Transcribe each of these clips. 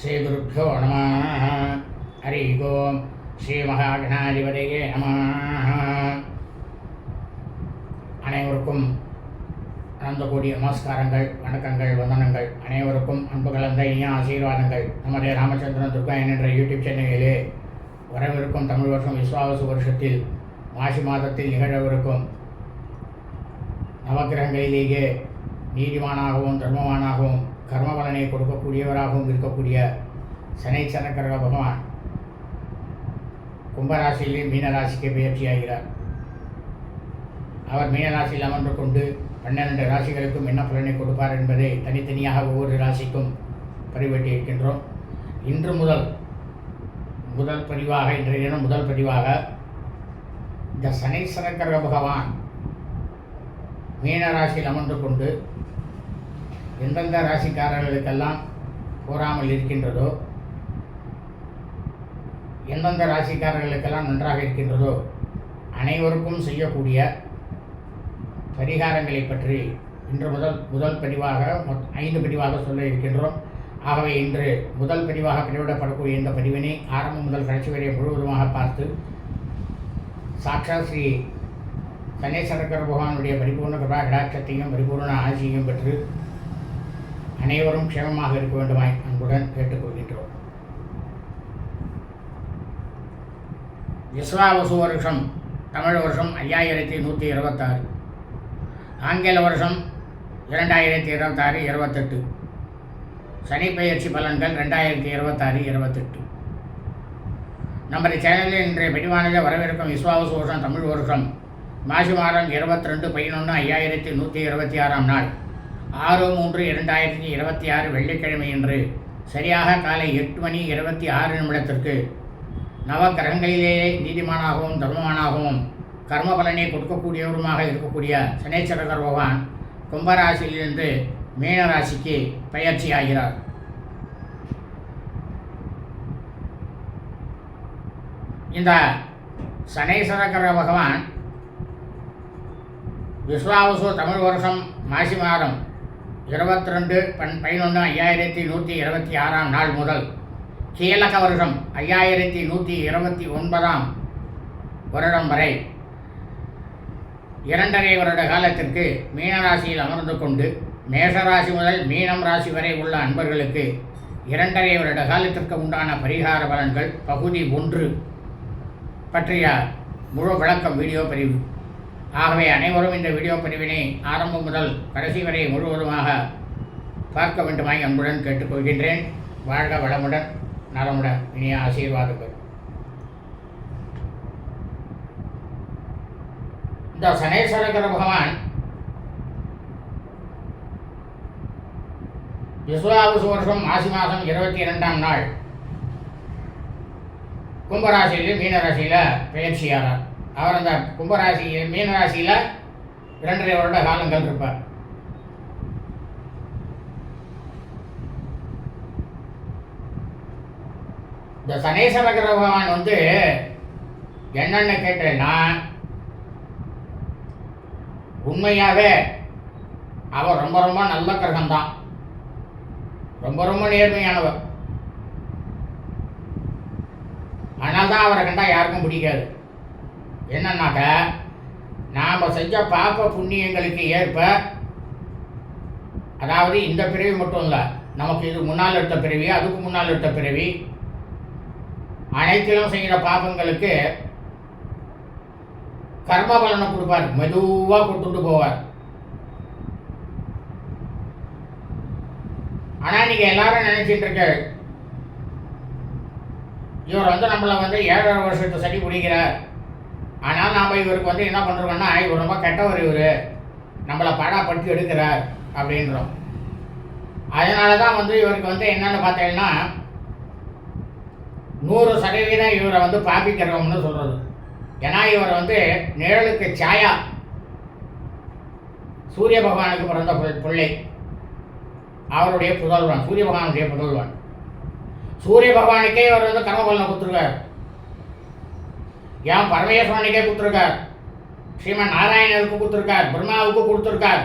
ஸ்ரீகுருப்போ நம. ஹரி ஓம் ஸ்ரீமகாகணாதிபதியே நம. அனைவருக்கும் கலந்தக்கூடிய நமஸ்காரங்கள் வணக்கங்கள் வந்தனங்கள். அனைவருக்கும் அன்பு கலந்த இனிய ஆசீர்வாதங்கள். நமது ராமச்சந்திரன் துர்காயன் என்ற யூடியூப் சேனலிலே வரவிருக்கும் தமிழ் வருஷம் விஸ்வாவசு வருஷத்தில் மாசி மாதத்தில் நிகழவிருக்கும் நவகிரகங்களிலேயே நீதிமானாகவும் தர்மவானாகவும் கர்ம பலனை கொடுக்கக்கூடியவராகவும் இருக்கக்கூடிய சனைச்சரக்கர பகவான் கும்பராசியிலே மீனராசிக்கு பயிற்சியாகிறார். அவர் மீனராசியில் அமர்ந்து கொண்டு பன்னிரண்டு ராசிகளுக்கும் என்ன பலனை கொடுப்பார் என்பதை தனித்தனியாக ஒவ்வொரு ராசிக்கும் பதிவேற்றியிருக்கின்றோம் இன்று முதல் முதல் பதிவாக இன்றைய தினம் முதல் பதிவாக இந்த சனீஸ்வரக்கர பகவான் மீனராசியில் அமர்ந்து கொண்டு எந்தெந்த ராசிக்காரர்களுக்கெல்லாம் கூறாமல் இருக்கின்றதோ எந்தெந்த ராசிக்காரர்களுக்கெல்லாம் நன்றாக இருக்கின்றதோ அனைவருக்கும் செய்யக்கூடிய பரிகாரங்களை பற்றி இன்று முதல் முதல் பதிவாக மொத்- ஐந்து பதிவாக சொல்ல இருக்கின்றோம். ஆகவே இன்று முதல் பதிவாக பிரிவிடப்படக்கூடிய இந்த பதிவினை ஆரம்பம் முதல் கடைசி வரை முழுவதுமாக பார்த்து சாட்சா ஸ்ரீ கணேசரக்கர பகவானுடைய பரிபூர்ண கிருபா கடாட்சத்தையும் பரிபூர்ண ஆட்சியையும் பெற்று அனைவரும் க்ஷேமமாக இருக்க வேண்டுமாய் அன்புடன் கேட்டுக்கொள்கின்றோம். விஸ்வாவசு வருஷம் தமிழ் வருஷம் ஐயாயிரத்தி நூற்றி இருபத்தாறு. ஆங்கில வருஷம் இரண்டாயிரத்தி இருபத்தாறு இருபத்தெட்டு. சனி பலன்கள் ரெண்டாயிரத்தி இருபத்தாறு இருபத்தெட்டு. நமது சேனலில் இன்றைய பதிவானது வரவிருக்கும் விஸ்வாவசு வருஷம் தமிழ் வருஷம் மாசி மாதம் இருபத்தி ரெண்டு பதினொன்று ஐயாயிரத்தி நூற்றி இருபத்தி ஆறாம் நாள். ஆறு மூன்று இரண்டாயிரத்தி இருபத்தி ஆறு வெள்ளிக்கிழமை என்று சரியாக காலை எட்டு மணி இருபத்தி ஆறு நிமிடத்திற்கு நவ கிரகங்களிலேயே நீதிமானாகவும் தர்மமானாகவும் கர்ம பலனை கொடுக்கக்கூடியவருமாக இருக்கக்கூடிய சனேஸ்வரர் பகவான் கும்பராசியிலிருந்து மீனராசிக்கு பயிற்சி ஆகிறார் இந்த சனேஸ்வரகர பகவான் விஸ்வாவசு தமிழ் வருஷம் மாசி மாதம் இருபத்தி ரெண்டு பன் பதினொன்று ஐயாயிரத்தி நூற்றி இருபத்தி ஆறாம் நாள் முதல் கீழக வருடம் ஐயாயிரத்தி நூற்றி இருபத்தி ஒன்பதாம் வருடம் வரை இரண்டரை வருட காலத்திற்கு மீனராசியில் அமர்ந்து கொண்டு மேஷராசி முதல் மீனம் ராசி வரை உள்ள அன்பர்களுக்கு இரண்டரை வருட காலத்திற்கு உண்டான பரிகார பலன்கள் பகுதி ஒன்று பற்றிய முழு விளக்கம் வீடியோ பதிவு ஆகவே அனைவரும் இந்த வீடியோ பதிவினை ஆரம்பம் முதல் கடைசி வரை முழுவதுமாக பார்க்க வேண்டுமாய் அன்புடன் கேட்டுக்கொள்கின்றேன். வாழ்க வளமுடன் நலமுடன் இனிய ஆசீர்வாதங்கள். இந்த சனேஸ்வரகர பகவான் விஸ்வாவசு வருஷம் மாசி மாதம் இருபத்தி இரண்டாம் நாள் கும்பராசியில் மீனராசியில் பயிற்சியாளர் அவர் அந்த கும்பராசி மீனராசியில் இரண்டரை வருட காலங்கள் இருப்பார். இந்த சனேஸ்வரகர பகவான் வந்து என்னென்ன கேட்டேன்னா உண்மையாகவே அவர் ரொம்ப ரொம்ப நல்ல கிரகம்தான். ரொம்ப ரொம்ப நேர்மையானவர். ஆனால் தான் அவரை கண்டா யாருக்கும் பிடிக்காது. என்னன்னாக்க நாம் செஞ்ச பாப்ப புண்ணியங்களுக்கு ஏற்ப அதாவது இந்த பிறவி மட்டும் இல்லை நமக்கு இது முன்னால் எடுத்த பிறவி அதுக்கு முன்னால் எடுத்த பிறவி அனைத்திலும் செய்கிற பாப்பங்களுக்கு கர்ம பலனை கொடுப்பார். மெதுவாக கொடுத்துட்டு போவார். ஆனால் நீங்கள் எல்லாரும் நினைச்சிட்டு இருக்க இவர் வந்து நம்மளை வந்து ஏழரை வருஷத்தை சரி பிடிக்கிறார் ஆனால் நாம் இவருக்கு வந்து என்ன பண்ணுறோம்னா இவர் ரொம்ப கெட்டவர் இவர். நம்மளை பாடாப்பட்டு எடுக்கிறார். அப்படின்றோம். அதனால தான் வந்து இவருக்கு வந்து என்னென்னு பார்த்தீங்கன்னா நூறு சதவீதம் இவரை வந்து பாப்பிக்கிறோம்னு சொல்கிறது ஏன்னா இவர் வந்து நிழலுக்கு சாயா. சூரிய பகவானுக்கு பிறந்த பிள்ளை. அவருடைய புதல்வன் சூரிய பகவானுடைய புதல்வன். சூரிய பகவானுக்கே இவர் வந்து கர்மபலனை கொடுத்துருக்கார். ஏன் பரமேஸ்வரனுக்கே கொடுத்துருக்கார்? ஸ்ரீமன் நாராயணனுக்கு கொடுத்துருக்கார் பிரம்மாவுக்கு கொடுத்துருக்கார்.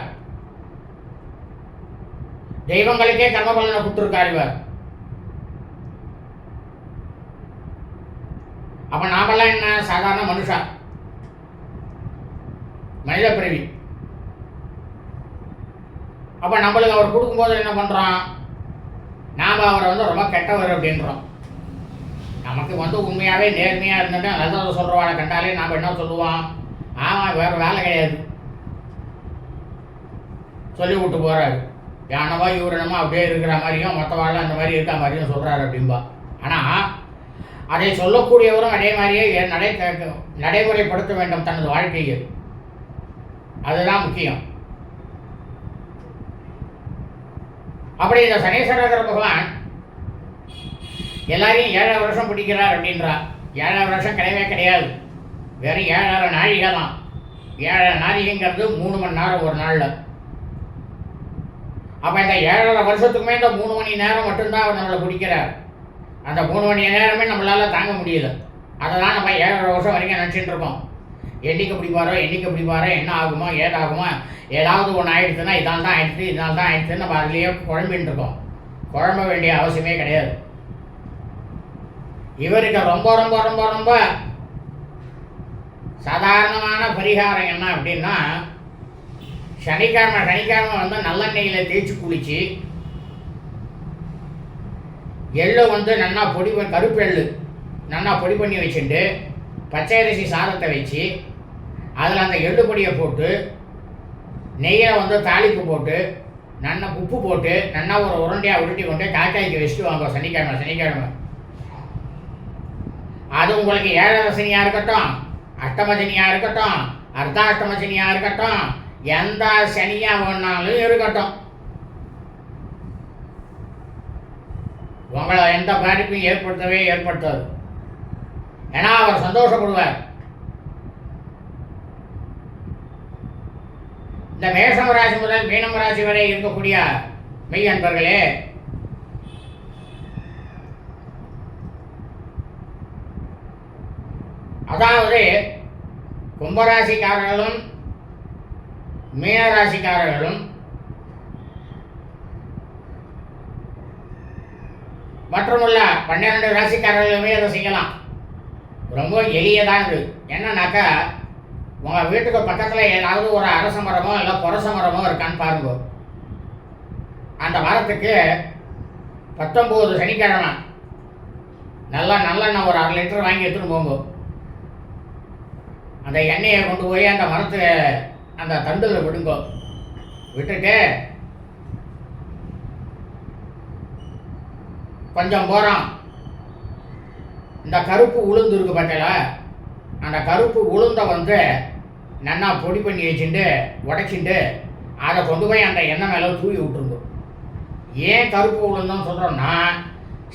தெய்வங்களுக்கே கர்மபலனை கொடுத்துருக்கார் இவர். அப்ப நாமெல்லாம் என்ன? சாதாரண மனுஷா? மனித பிறவி. அப்ப நம்மளுக்கு அவர் கொடுக்கும்போது என்ன பண்றோம்? நாம அவரை வந்து ரொம்ப கெட்டவர் அப்படின்றோம். நமக்கு வந்து உண்மையாகவே நேர்மையாக இருந்துட்டு நல்லதை சொல்றவாளை கண்டாலே நாம் என்ன சொல்லுவோம்? ஆமாம் வேறு வேலை கிடையாது. சொல்லி விட்டு போகிறாரு யானவா இவரணமா அப்படியே இருக்கிற மாதிரியும் மற்றவாள் அந்த மாதிரி இருக்க மாதிரியும் சொல்கிறாரு அப்படின்பா ஆனால் அதை சொல்லக்கூடியவரும் அதே மாதிரியே நடை நடைமுறைப்படுத்த வேண்டும் தனது வாழ்க்கையில். அதுதான் முக்கியம். அப்படி இந்த சனீஸ்வரர் பகவான் எல்லாரையும் ஏழாவது வருஷம் பிடிக்கிறார் அப்படின்றா. ஏழாவது வருஷம் கிடையவே கிடையாது. வெறும் ஏழரை நாழிகை தான் ஏழரை நாழிகைங்கிறது மூணு மணி நேரம் ஒரு நாளில். அப்போ இந்த ஏழரை வருஷத்துக்குமே இந்த மூணு மணி நேரம் மட்டும்தான் அவர் நம்மளை பிடிக்கிறார். அந்த மூணு மணி நேரமே நம்மளால் தாங்க முடியல. அதை தான் நம்ம ஏழரை வருஷம் வரைக்கும் நினச்சிட்டு இருக்கோம். என்றைக்கு பிடிப்பாரோ என்றைக்கு பிடிப்பாரோ என்ன ஆகுமோ ஏதாகுமோ ஏதாவது ஒன்று ஆயிடுச்சுன்னா இதால் தான் ஆயிடுச்சு இதனால தான் ஆயிடுச்சுன்னு நம்ம அதுலேயே குழம்பின்னு இருக்கோம். குழம்ப வேண்டிய அவசியமே கிடையாது. இவருக்கு ரொம்ப ரொம்ப ரொம்ப ரொம்ப சாதாரணமான பரிகாரம் என்ன அப்படின்னா சனிக்கிழமை சனிக்கிழமை வந்து நல்லெண்ணெயில் தேய்ச்சி குளிச்சு எள்ளு வந்து நல்லா பொடி கருப்பு எள்ளு நல்லா பொடி பண்ணி வச்சுட்டு பச்சை அரிசி சாதத்தை வச்சு அதில் அந்த எள்ளு பொடியை போட்டு நெய்யை வந்து தாளிப்பு போட்டு நல்லா உப்பு போட்டு நல்லா ஒரு உருண்டையாக உருட்டி கொண்டு காக்காய்க்கு வச்சுட்டு வாங்க சனிக்கிழமை சனிக்கிழமை. அது உங்களுக்கு ஏழரசினியாக இருக்கட்டும் அஷ்டமசனியாக இருக்கட்டும் அர்த்தாஷ்டமசனியாக இருக்கட்டும் எந்த சனியாக வேணாலும் இருக்கட்டும். உங்களை எந்த பாதிப்பும் ஏற்படுத்தவே ஏற்படுத்தாது. ஏன்னா அவர் சந்தோஷப்படுவார். இந்த மேஷம் ராசி முதல் மீனம் ராசி வரை இருக்கக்கூடிய மெய் அன்பர்களே அதாவது கும்பராசிக்காரர்களும் மீனராசிக்காரர்களும் மற்றுமுள்ள பன்னிரண்டு ராசிக்காரர்களுமே அதை செய்யலாம் ரொம்ப இருக்குது என்னன்னாக்கா உங்கள் வீட்டுக்கு பக்கத்தில் ஏதாவது ஒரு அரச மரமோ இல்லை புரச மரமோ இருக்கான்னு பாருங்க. அந்த மரத்துக்கு பத்தொம்போது சனிக்கிழமை. நல்லா நல்லெண்ணெய் ஒரு அரை லிட்டர் வாங்கி எடுத்துகிட்டு போங்க. அந்த எண்ணெயை கொண்டு போய் அந்த மரத்து அந்த தண்டில் விடுங்கோ. விட்டுட்டு கொஞ்சம் போகிறோம் இந்த கருப்பு உளுந்து இருக்கு பார்த்தீங்களா அந்த கருப்பு உளுந்தை வந்து நன்னா பொடி பண்ணி வச்சுட்டு உடைச்சிட்டு அதை கொண்டு போய் அந்த எண்ணெய் மேலே தூவி விட்டுருந்தோம் ஏன் கருப்பு உளுந்தம் சொல்கிறோம்னா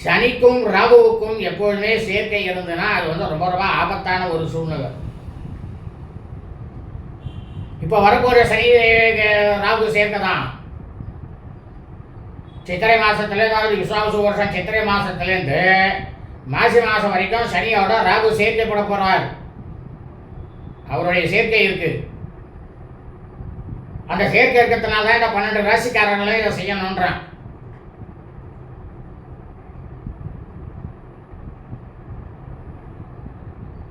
சனிக்கும் ராகுவுக்கும் எப்பொழுதுமே சேர்க்கை இருந்ததுன்னா அது வந்து ரொம்ப ரொம்ப ஆபத்தான ஒரு சூழ்நிலை. இப்போ வரப்போகிற சனி ராகு சேர்க்கை தான் சித்திரை மாசத்துல அதாவது விசுவாச வருஷம் சித்திரை மாசத்துலேருந்து மாசி மாசம் வரைக்கும் சனியோட ராகு சேர்க்கப்பட போறார். அவருடைய சேர்க்கை இருக்கு. அந்த சேர்க்கை இருக்கிறதுனால தான் இந்த பன்னெண்டு ராசிக்காரங்களும் இதை செய்யணுன்றான்.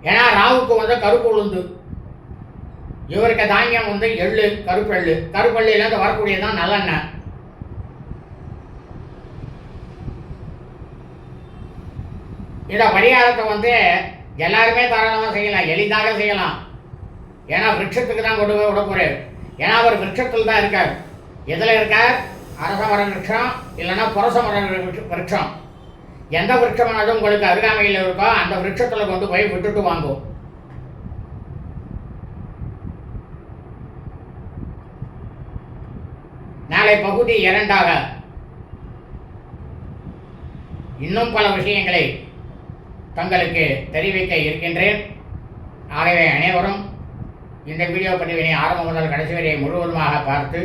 ஏன்னா ராகுக்கு வந்து கருப்பு உளுந்து. இவருக்கு தானியம் வந்து எள்ளு கருப்பெள்ளு. கருப்பெள்ளிலேருந்து வரக்கூடியதான் நல்லெண்ணெய். இந்த பரிகாரத்தை வந்து எல்லாருமே தாராளமாக செய்யலாம். எளிதாக செய்யலாம். ஏன்னா விருட்சத்துக்கு தான் கொண்டு போய் விட ஏன்னா அவர் விரட்சத்தில் தான் இருக்கார். எதில் இருக்கார்? அரச மரம் விரட்சம் இல்லைன்னா புரச மரம் விரட்சம் எந்த விரட்சமானது உங்களுக்கு அருகாமையில் இருக்கோ அந்த விரட்சத்தில் கொண்டு போய் விட்டுட்டு வாங்கும் நாளை பகுதி இரண்டாக. இன்னும் பல விஷயங்களை தங்களுக்கு தெரிவிக்க இருக்கின்றேன். ஆகவே அனைவரும் இந்த வீடியோ பதிவினை ஆரம்பம் முதல் கடைசி வரையை முழுவதுமாக பார்த்து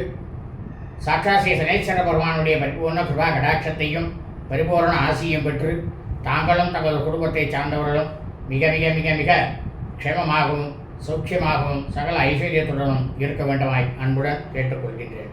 சாட்சாசி சனீஸ்வர பகவானுடைய பரிபூர்ண கிருபா கடாட்சத்தையும் பரிபூர்ண ஆசியும் பெற்று தாங்களும் தங்கள் குடும்பத்தை சார்ந்தவர்களும் மிக மிக மிக மிக க்ஷேமமாகவும் சௌக்கியமாகவும் சகல ஐஸ்வர்யத்துடனும் இருக்க வேண்டுமாய் அன்புடன் கேட்டுக்கொள்கின்றேன்.